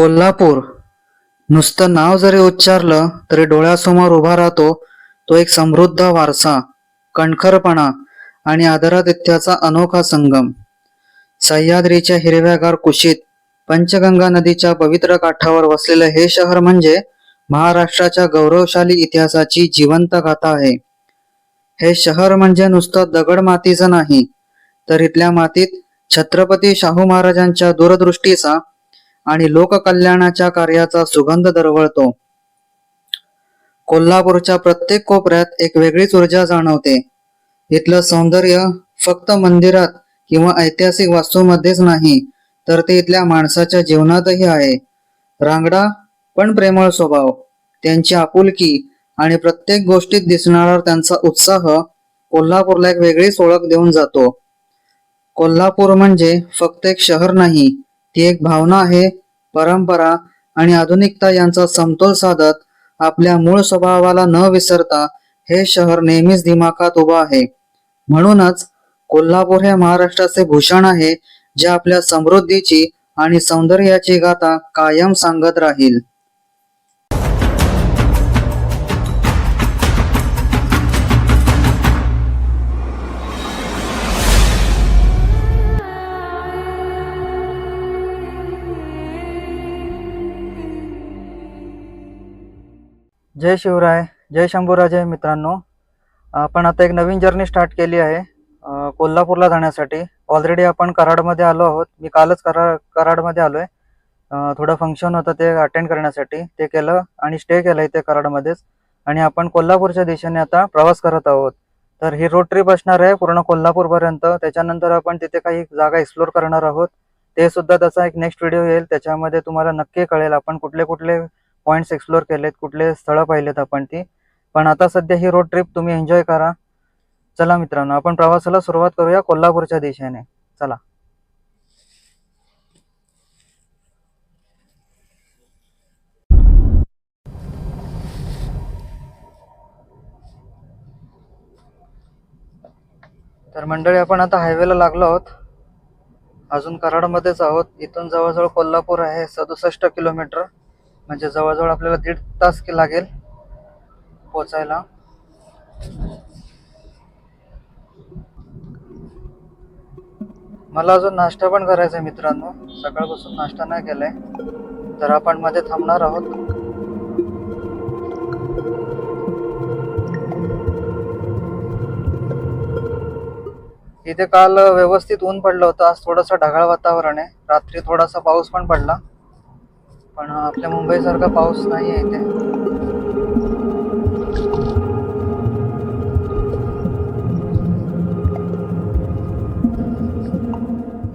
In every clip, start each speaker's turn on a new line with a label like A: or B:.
A: कोल्हापूर. नुसतं नाव जरी उच्चारलं तरी डोळ्यासमोर उभा राहतो तो एक समृद्ध वारसा कणखरपणा आणि आदरातिथ्याचा अनोखा संगम. सह्याद्रीच्या हिरव्यागार कुशीत पंचगंगा नदीच्या पवित्र काठावर वसलेलं हे शहर म्हणजे महाराष्ट्राच्या गौरवशाली इतिहासाची जिवंत गाथा आहे. हे शहर म्हणजे नुसतं दगड मातीचं नाही तर इथल्या मातीत छत्रपती शाहू महाराजांच्या दूरदृष्टीचा आणि लोककल्याणाच्या कार्याचा सुगंध दरवळतो. कोल्हापूरच्या प्रत्येक कोपऱ्यात एक वेगळीच ऊर्जा जाणवते. इथलं सौंदर्य फक्त मंदिरात किंवा ऐतिहासिक वास्तूमध्येच नाही तर ते इथल्या माणसाच्या जीवनातही आहे. रांगडा पण प्रेमळ स्वभाव. त्यांची आपुलकी आणि प्रत्येक गोष्टीत दिसणारा त्यांचा उत्साह कोल्हापूरला एक वेगळीच ओळख देऊन जातो. कोल्हापूर म्हणजे फक्त एक शहर नाही ती एक भावना आहे परंपरा आणि आधुनिकता यांचा समतोल साधत आपल्या मूळ स्वभावाला न विसरता हे शहर नेहमीच दिमाखात उभं आहे. म्हणूनच कोल्हापूर हे महाराष्ट्राचे भूषण आहे जे आपल्या समृद्धीची आणि सौंदर्याची गाथा कायम सांगत राहील. जय शिवराय जय शंभूराजे मित्रांनो. आपण आता एक नवीन जर्नी स्टार्ट केली आहे. कोल्हापूरला जाण्यासाठी. ऑलरेडी आपण कराडमध्ये आलो आहोत. मी कालच करा कराडमध्ये आलोय. आहे थोडं फंक्शन होतं ते अटेंड करण्यासाठी. ते केलं आणि स्टे केलं इथे कराडमध्येच. आणि आपण कोल्हापूरच्या दिशेने आता प्रवास करत आहोत. तर ही रोड ट्रिप असणार आहे पूर्ण कोल्हापूरपर्यंत. त्याच्यानंतर आपण तिथे काही जागा एक्सप्लोर करणार आहोत. ते सुद्धा त्याचा एक नेक्स्ट व्हिडिओ येईल. त्याच्यामध्ये तुम्हाला नक्की कळेल आपण कुठले कुठले पॉईंट्स एक्सप्लोर केलेत कुठले स्थळं पाहिलेत आपण ती. पण आता सध्या ही रोड ट्रिप तुम्ही एन्जॉय करा. चला मित्रांनो आपण प्रवासाला सुरुवात करूया कोल्हापूरच्या दिशेने. चला. तर मंडळी आपण आता हायवेला लागलो आहोत. अजून कराडमध्येच आहोत. इथून जवळजवळ कोल्हापूर आहे सदुसष्ट किलोमीटर. म्हणजे जवळजवळ आपल्याला दीड तास की लागेल पोचायला. मला अजून नाश्ता पण करायचा आहे मित्रांनो. सकाळपासून नाश्ता नाही केलाय. तर आपण मध्ये थांबणार आहोत. इथे काल व्यवस्थित ऊन पडलं होतं. आज थोडंसं ढगाळ वातावरण आहे. रात्री थोडासा पाऊस पण पडला. पण आपल्या मुंबईसारखा पाऊस नाही आहे इथे.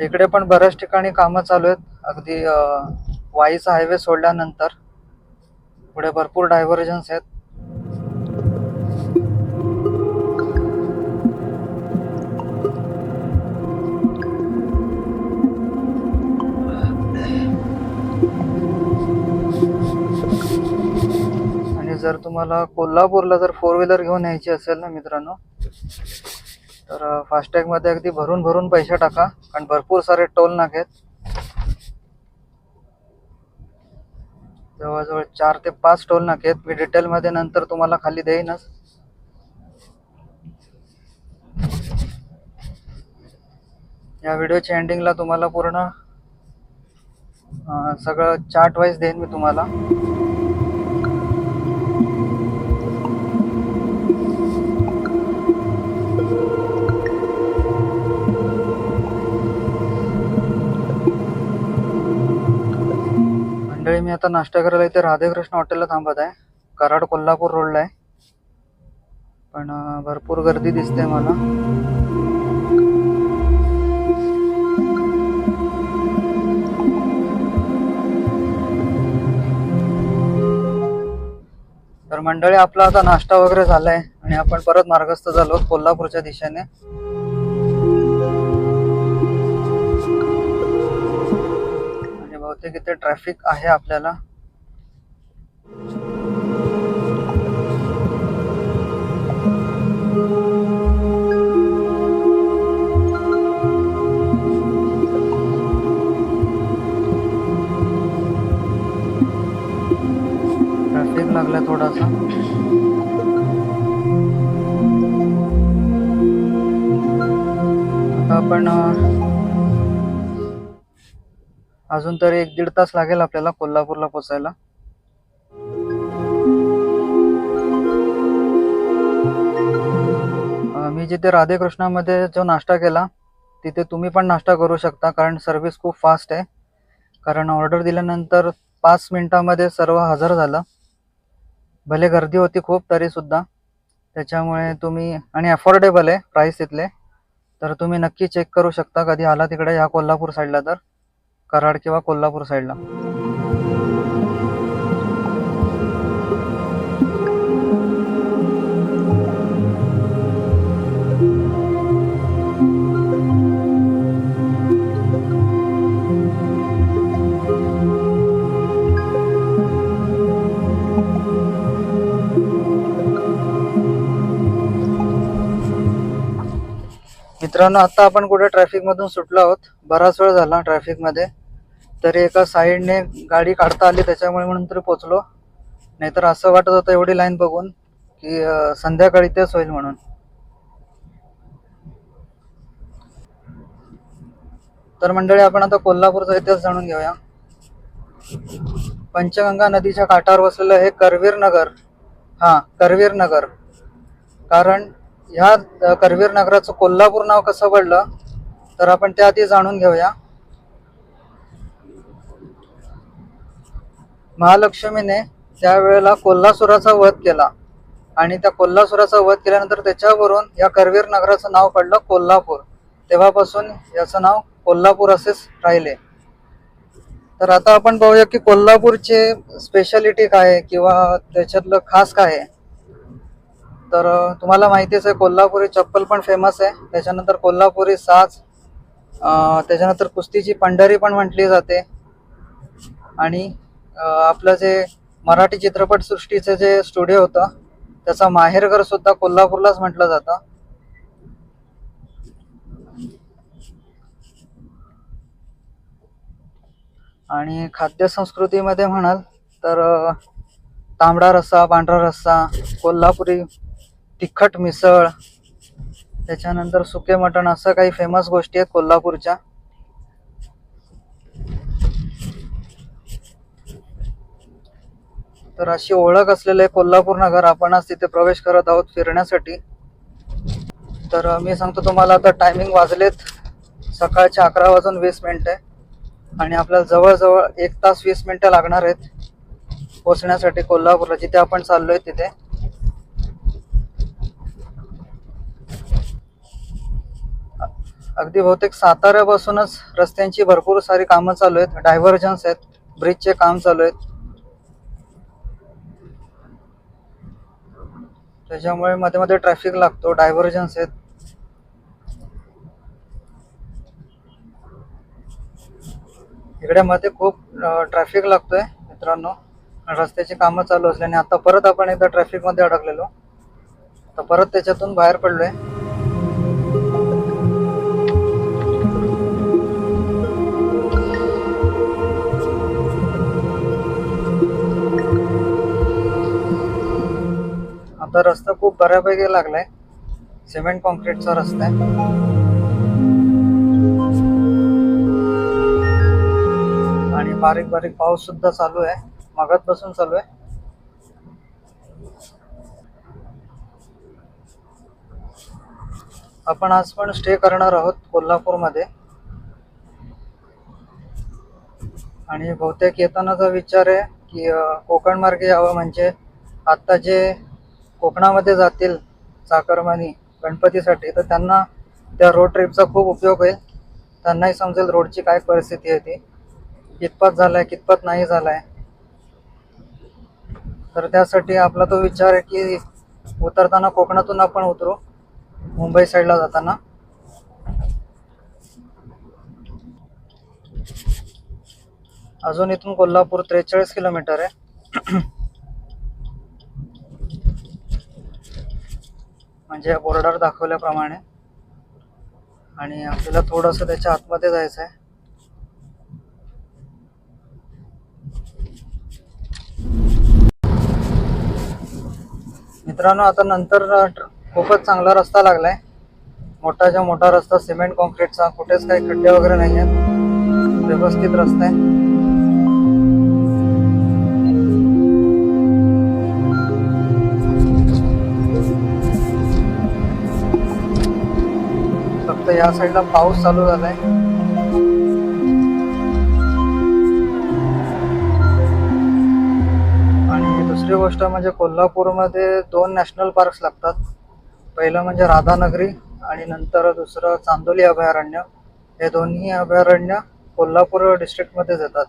A: इकडे पण बऱ्याच ठिकाणी कामं चालू आहेत. अगदी वाईचा हायवे सोडल्यानंतर पुढे भरपूर डायव्हर्जन्स आहेत. जर तुम्हाला कोल्हापूरला जर फोर व्हीलर घेऊन यायची असेल ना मित्रांनो तर फास्टॅगमध्ये अगदी भरून भरून पैसे टाका. कारण भरपूर सारे टोल नाके आहेत. जवळजवळ चार ते पाच टोल नाके आहेत. मी डिटेल मध्ये नंतर तुम्हाला खाली देईनच. या व्हिडिओच्या एंडिंगला तुम्हाला पूर्ण सगळं चार्ट वाईज देईन मी तुम्हाला. आता नाश्ता करायला इथे राधेकृष्ण हॉटेलला थांबत आहे. कराड कोल्हापूर रोडला आहे. पण भरपूर गर्दी दिसते मला. तर मंडळी आपला आता नाश्ता वगैरे झालाय आणि आपण परत मार्गस्थ झालो कोल्हापूरच्या दिशेने. बहुतेक इथे ट्रॅफिक आहे आपल्याला. ट्रॅफिक लागला थोडासा. आपण अजून तरी एक दीड तास लागेल आपल्याला कोल्हापूरला पोचायला. मी जिथे राधेकृष्णामध्ये जो नाश्ता केला तिथे तुम्ही पण नाश्ता करू शकता कारण सर्व्हिस खूप फास्ट आहे. कारण ऑर्डर दिल्यानंतर पाच मिनिटामध्ये सर्व हजर झालं. भले गर्दी होती खूप तरीसुद्धा त्याच्यामुळे तुम्ही आणि अफोर्डेबल आहे प्राईस तिथले. तर तुम्ही नक्की चेक करू शकता कधी आला तिकडे ह्या कोल्हापूर साईडला तर. कराड किंवा कोल्हापूर साईडला मित्रांनो आता आपण कुठे ट्रॅफिक मधून सुटलो आहोत. बराच वेळ झाला ट्रॅफिकमध्ये तरी एका साईडने गाडी काढता आली त्याच्यामुळे म्हणून तरी पोचलो. नाहीतर असं वाटत होतं एवढी लाईन बघून की संध्याकाळी तेच होईल म्हणून. तर मंडळी आपण आता कोल्हापूरचा इतिहास जाणून घेऊया. पंचगंगा नदीच्या काठावर वसलेलं हे करवीर नगर हा करवीर नगर. कारण ह्या करवीर नगराचं कोल्हापूर नाव कसं पडलं? तर आपण त्याआधी जाणून घेऊया. महालक्ष्मीने त्यावेळेला कोल्हासुराचा वध केला. आणि त्या कोल्हासुराचा वध केल्यानंतर त्याच्यावरून या करवीर नगराचं नाव पडलं कोल्हापूर. तेव्हापासून याचं नाव कोल्हापूर असेच राहिले. तर आता आपण पाहूया की कोल्हापूरचे स्पेशालिटी काय आहे किंवा त्याच्यातलं खास काय आहे. तर तुम्हाला माहितीच आहे कोल्हापुरी चप्पल पण फेमस आहे. त्याच्यानंतर कोल्हापुरी साज त्याच्यानंतर कुस्तीची पंढरी पण म्हटली जाते. आणि आपलं जे मराठी चित्रपट सृष्टीचं जे स्टुडिओ होतं त्याचा माहेरघर सुद्धा कोल्हापूरलाच म्हटलं जातं. आणि खाद्य संस्कृतीमध्ये म्हणाल तर तांबडा रस्सा पांढरा रस्सा कोल्हापुरी तिखट मिसळ त्याच्यानंतर सुके मटण असं काही फेमस गोष्टी आहेत कोल्हापूरच्या. तर अशी ओळख असलेलं आहे कोल्हापूर नगर आपण आज तिथे प्रवेश करत आहोत फिरण्यासाठी. तर मी सांगतो तुम्हाला आता टायमिंग वाजलेत. सकाळचे अकरा वाजून वीस मिनिटे आणि आपल्याला जवळजवळ एक तास वीस मिनिटं लागणार आहेत पोचण्यासाठी कोल्हापूरला जिथे आपण चाललोय तिथे. अगदी बहुतेक साताऱ्यापासूनच रस्त्यांची भरपूर सारी कामं चालू आहेत. डायव्हर्जन्स आहेत. ब्रिजचे काम चालू आहेत. त्याच्यामुळे मध्ये मध्ये ट्रॅफिक लागतो. डायव्हर्जन्स आहेत. इकडे मध्ये खूप ट्रॅफिक लागतोय मित्रांनो. रस्त्याची कामं चालू असल्याने आता परत आपण एकदा ट्रॅफिकमध्ये अडकलेलो. तर परत त्याच्यातून बाहेर पडलोय. आता रस्ता खूप बऱ्यापैकी लागलाय. सिमेंट कॉन्क्रीटचा रस्ता आहे. आणि बारीक बारीक पाऊस सुद्धा चालू आहे. मगात बसून चालू आहे. आपण आज पण स्टे करणार आहोत कोल्हापूरमध्ये. आणि बहुतेक येतानाचा विचार आहे की कोकण मार्गे यावं म्हणजे आत्ता जे कोकणामध्ये जातील चाकरमानी गणपतीसाठी तर त्यांना त्या रोड ट्रिपचा खूप उपयोग होईल. त्यांनाही समजेल रोडची काय परिस्थिती आहे ती. कितपत झाला आहे कितपत नाही झाला आहे तर त्यासाठी आपला तो विचार आहे की उतरताना कोकणातून आपण उतरू मुंबई साईडला जाताना. अजून इथून कोल्हापूर त्रेचाळीस किलोमीटर आहे. म्हणजे बॉर्डर दाखवल्याप्रमाणे. आणि आपल्याला थोडंसं त्याच्या आतमध्ये जायचं आहे. मित्रांनो आता नंतर खूपच चांगला रस्ता लागलाय. मोठाच्या मोठा रस्ता सिमेंट कॉन्क्रीटचा कुठेच काही खड्डे वगैरे नाही आहेत व्यवस्थित रस्ता आहे. या साईडला पाऊस चालू झालाय. आणि दुसरी गोष्ट म्हणजे कोल्हापूरमध्ये दोन नॅशनल पार्क्स लागतात. पहिलं म्हणजे राधानगरी आणि नंतर दुसरं चांदोली अभयारण्य. हे दोन्ही अभयारण्य कोल्हापूर डिस्ट्रिक्टमध्येच येतात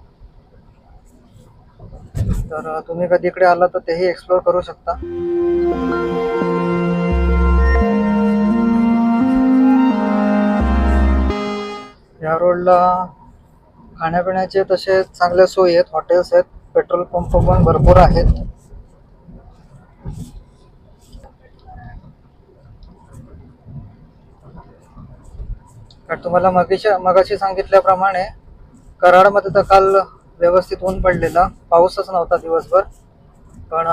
A: तर तुम्ही कधी इकडे आला तर तेही एक्सप्लोअर करू शकता. या रोडला खाण्यापिण्याचे तसे चांगल्या सोयी आहेत हॉटेल्स आहेत पेट्रोल पंप पण भरपूर आहेत. कारण तुम्हाला मगीच्या मगाशी सांगितल्याप्रमाणे कराडमध्ये तर काल व्यवस्थित ऊन पडलेला. पाऊसच नव्हता दिवसभर. पण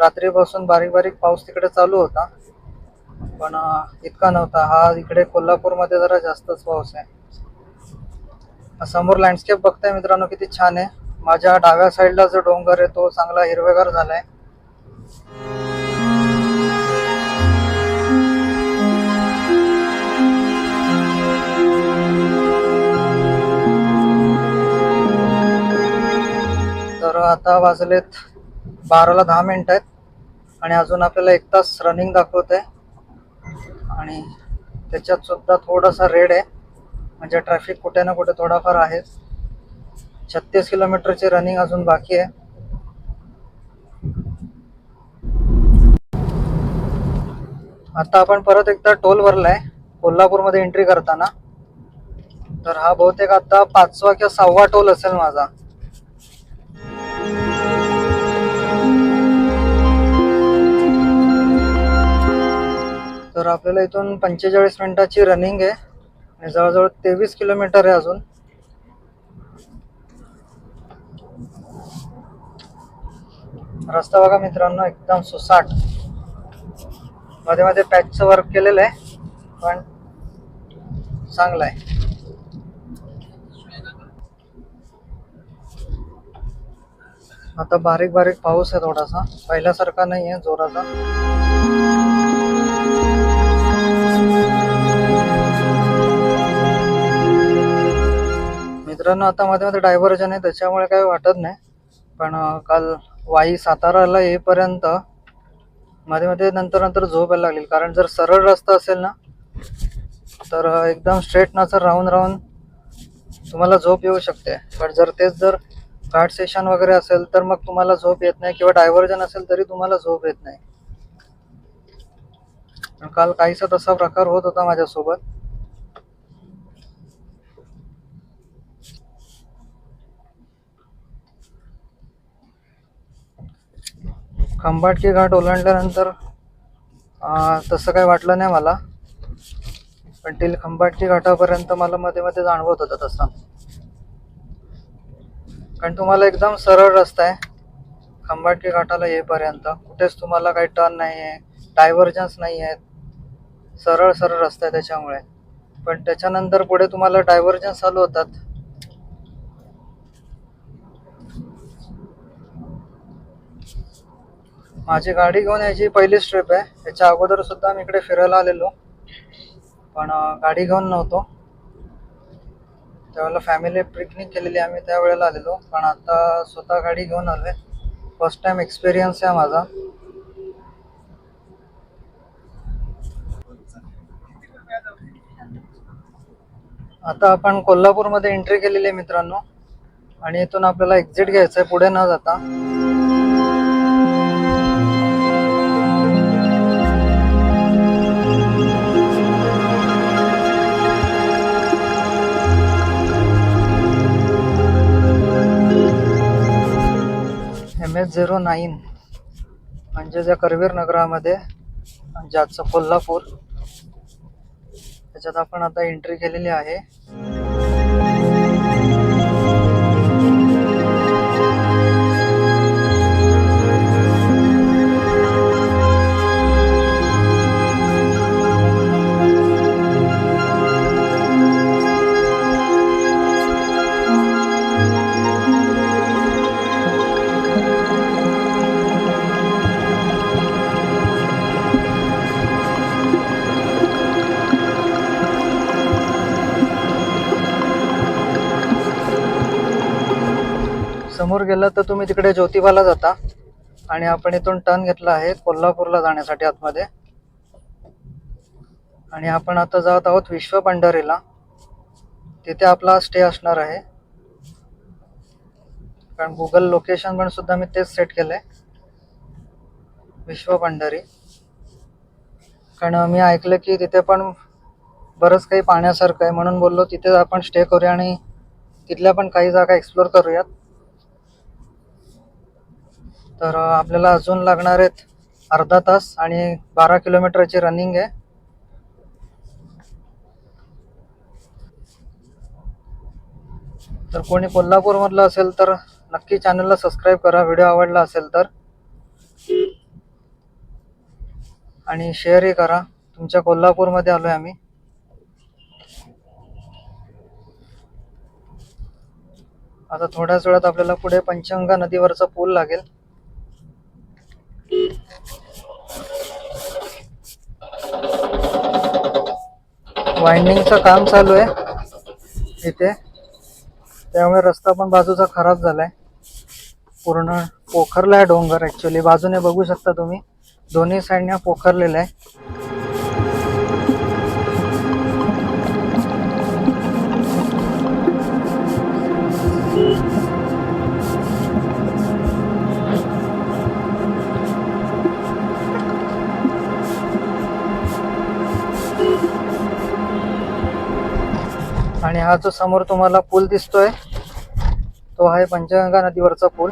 A: रात्रीपासून बारीक बारीक पाऊस तिकडे चालू होता. पण इतका नव्हता. हा इकडे कोल्हापूरमध्ये जरा जास्तच पाऊस आहे. समोर लँडस्केप बघताय मित्रांनो किती छान आहे. माझ्या डाव्या साईडला जो डोंगर आहे तो चांगला हिरवेगार झालाय. तर आता वाजलेत बाराला दहा मिनिट आहेत. आणि अजून आपल्याला एक तास रनिंग दाखवत आहे आणि त्याच्यात सुद्धा थोडासा रेड आहे. म्हणजे ट्रॅफिक कुठे ना कुठे थोडाफार आहे. छत्तीस किलोमीटरची रनिंग अजून बाकी आहे. आता आपण परत एकदा टोल भरलाय कोल्हापूरमध्ये एंट्री करताना. तर हा बहुतेक आता पाचवा किंवा सहावा टोल असेल माझा. तर आपल्याला इथून पंचेचाळीस मिनिटाची रनिंग आहे. आणि जवळजवळ तेवीस किलोमीटर आहे अजून. रस्ता बघा मित्रांनो एकदम सुसाट. मध्ये मध्ये पॅचचं वर्क केलेलं आहे पण चांगलं आहे. आता बारीक बारीक पाऊस आहे थोडासा. पहिल्यासारखा नाही आहे जोराचा. मित्रांनो आता मध्ये मध्ये डायव्हर्जन आहे त्याच्यामुळे काही वाटत नाही. पण काल वाई साताराला येईपर्यंत मध्ये मध्ये नंतर नंतर झोप यायला लागली. कारण जर सरळ रस्ता असेल ना तर एकदम स्ट्रेट नाचर राहून राहून तुम्हाला झोप येऊ शकते. पण जर तेच जर घाट सेशन वगैरे असेल तर मग तुम्हाला झोप येत नाही किंवा डायव्हर्जन असेल तरी तुम्हाला झोप येत नाही. काल काहीसा तसा प्रकार होत होता माझ्यासोबत. खंबाटकी घाट ओलांडल्यानंतर तसं काही वाटलं नाही मला. पण टिल खंबाटकी घाटापर्यंत मला मध्ये मध्ये जाणवत होतं तसं. कारण तुम्हाला एकदम सरळ रस्ता आहे. खंबाटकी घाटाला येईपर्यंत कुठेच तुम्हाला काही टर्न नाही आहे डायव्हर्जन्स नाही आहेत सरळ सरळ रस्ता आहे त्याच्यामुळे. पण त्याच्यानंतर पुढे तुम्हाला डायव्हर्जन्स चालू होतात. माझी गाडी घेऊन यायची पहिलीच ट्रिप आहे. याच्या अगोदर सुद्धा मी इकडे फिरायला आलेलो. पण गाडी घेऊन नव्हतो. त्यावेळेला फॅमिली पिकनिक केलेली आम्ही त्यावेळेला आलेलो. पण आता स्वतः गाडी घेऊन आलोय. फर्स्ट टाइम एक्सपिरियन्स आहे माझा. आता आपण कोल्हापूरमध्ये एंट्री केलेली आहे मित्रांनो. आणि इथून आपल्याला एक्झिट घ्यायचं आहे पुढे न जाता. एम एच झिरो नाईन म्हणजे ज्या करवीर नगरामध्ये ज्याचं कोल्हापूर. त्याच्यात आपण आता एंट्री केलेली आहे. समोर गेला तर तुम्ही तिकडे ज्योतिबाला जाता. आणि आपण इथून टर्न घेतला आहे कोल्हापूरला जाण्यासाठी आतमध्ये. आणि आपण आता जात आहोत विश्व पंढरीला. तिथे आपला स्टे असणार आहे. कारण गुगल लोकेशन पण सुद्धा मी तेच सेट केलंय. विश्व पंढरी. कारण मी ऐकलं की तिथे पण बरंच काही पाहण्यासारखं आहे. म्हणून बोललो तिथे आपण स्टे करूया आणि तिथल्या पण काही जागा एक्सप्लोर करूयात. तर आपल्याला अजून लागणार आहेत अर्धा तास आणि बारा किलोमीटरची रनिंग आहे. तर कोणी कोल्हापूरमधलं असेल तर नक्की चॅनलला सबस्क्राईब करा व्हिडिओ आवडला असेल तर. आणि शेअरही करा. तुमच्या कोल्हापूरमध्ये आलोय आम्ही. आता थोड्याच वेळात आपल्याला पुढे पंचगंगा नदीवरचा पूल लागेल. वाइंडिंगचं काम चालू आहे. इथे. त्यामुळे रस्ता पण बाजूचा खराब झालाय. पूर्ण पोखरला आहे डोंगर ॲक्च्युली बाजूने बघू शकता तुम्ही. दोन्ही साईडने पोखरलेला आहे. आणि हा जो समोर तुम्हाला पूल दिसतोय तो आहे पंचगंगा नदीवरचा पूल.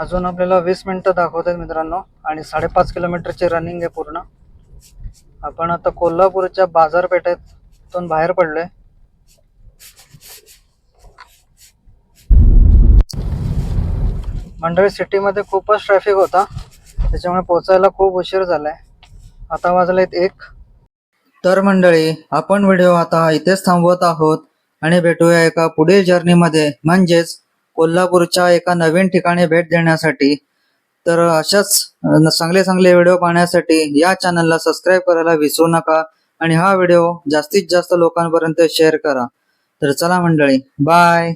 A: अजून आपल्याला वीस मिनिटं दाखवत आहेत मित्रांनो. आणि साडेपाच किलोमीटरची रनिंग आहे पूर्ण. आपण आता कोल्हापूरच्या बाजारपेठेतून बाहेर पडलोय. मंडळी सिटीमध्ये खूपच ट्रॅफिक होता. त्याच्यामुळे पोचायला खूप उशीर झालाय. आता वाजलेत एक. तर मंडळी आपण व्हिडिओ आता इथेच थांबवत आहोत. आणि भेटूया एका पुढील जर्नीमध्ये म्हणजेच कोल्हापूरच्या एका नवीन ठिकाणी भेट देण्यासाठी. तर अशाच चांगले चांगले व्हिडिओ पाहण्यासाठी या चॅनलला सबस्क्राईब करायला विसरू नका आणि हा व्हिडिओ जास्तीत जास्त लोकांपर्यंत शेअर करा. तर चला मंडळी बाय